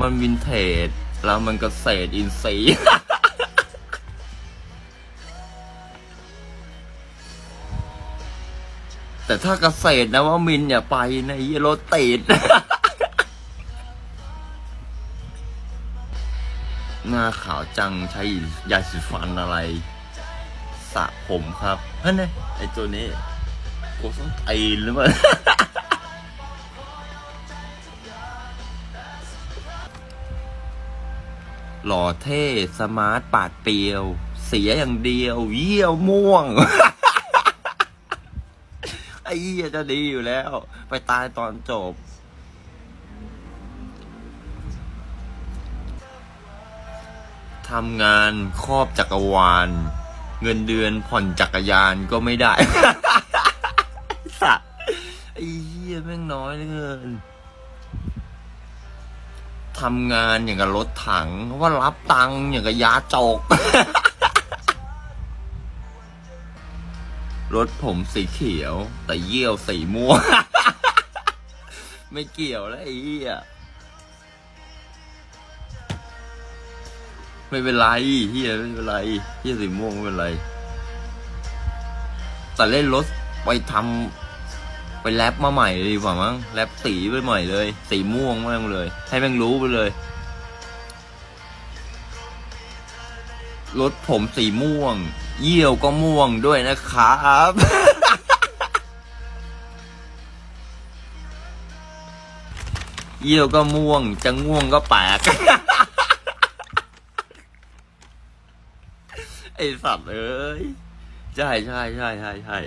มันวินเทจ แล้วมันก็เศษอินทรีย์แต่ถ้าเกษตรนะว่ามินอย่าไปในะเหี้ยรถติดหน้าขาวจังใช้ยาสีฟันอะไรสระผมครับเฮ้ยเนี่ยไอตัวนี้กูต้องตีหรือเปล่า หล่อเท่สมาร์ทปาดเปียว เสียอย่างเดียว เยี่ยวม่วง ไอ้เหี้ยจะดีอยู่แล้ว ไปตายตอนจบ ทำงานครอบจักรวาล เงินเดือนผ่อนจักรยานก็ไม่ได้ สัตว์ไอ้เหี้ยแม่งน้อยเหลือเกิน ทำงานอย่างกับรถถังว่ารับตังค์อย่างกับยาจก รถผมสีเขียว แต่เยี่ยวสีม่วง ไม่เกี่ยวแล้วไอ้เหี้ยไม่เป็นไรเฮียไม่เป็นไรเฮียสีม่วงไม่เป็นไร แต่เล่นรถไปทำ ไปแรปมาใหม่เลยดีกว่ามั้งแรปสีไปใหม่เลย สีม่วงมากเลย ให้แม่งรู้ไปเลยรถผมสีม่วง เยี่ยวก็ม่วงด้วยนะครับ เยี่ยวก็ม่วง จะง่วงก็แปลกไอสัตว์เอ้ย ใช่ใช่ใช่ใช่ใช่